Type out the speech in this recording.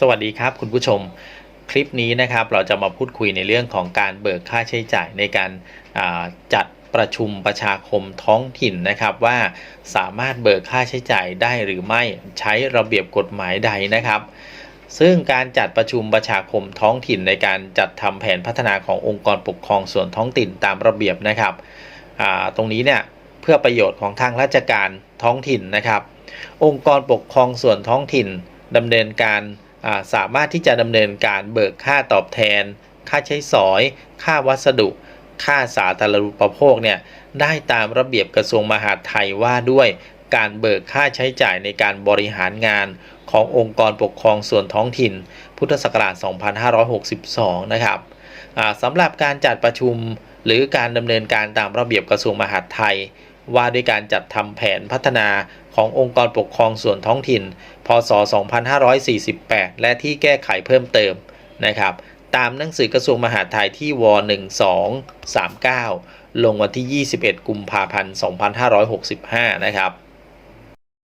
สวัสดีครับคุณผู้ชมคลิปนี้นะครับเราจะมาพูดคุยในเรื่องของการเบิกค่าใช้จ่ายในการาจัดประชุมประชาคมท้องถิ่นนะครับว่าสามารถเบิกค่าใช้จ่ายได้หรือไม่ใช้ระเบียบกฎหมายใดนะครับ ซึ่งการจัดประชุมประชาคมท้องถิ่นในการจัดทำแผนพัฒนาขององค์กรปกครองส่วนท้องถิ่นตามระเบียบนะครับตรงนี้เนี่ยเพื่อประโยชน์ของทางราชการท้องถิ่นนะครับ องค์กรปกครองส่วนท้องถิ่นดำเนินการ สามารถที่จะดำเนินการเบิกค่าตอบแทน ค่าใช้สอย ค่าวัสดุ ค่าสาธารณูปโภคเนี่ยได้ตามระเบียบกระทรวงมหาดไทยว่าด้วยการเบิกค่าใช้จ่ายในการบริหารงานขององค์กรปกครองส่วนท้องถิ่น พุทธศักราช 2562 นะครับอ่าสำหรับการจัดประชุมหรือการดำเนินการตามระเบียบกระทรวงมหาดไทย ว่าด้วยการจัดทำแผนพัฒนาขององค์กรปกครองส่วนท้องถิ่น พศ 2548 และที่แก้ไขเพิ่มเติมนะครับ ตามหนังสือกระทรวงมหาดไทยที่ว 1239 ลงวันที่ 21 กุมภาพันธ์ 2565 นะครับ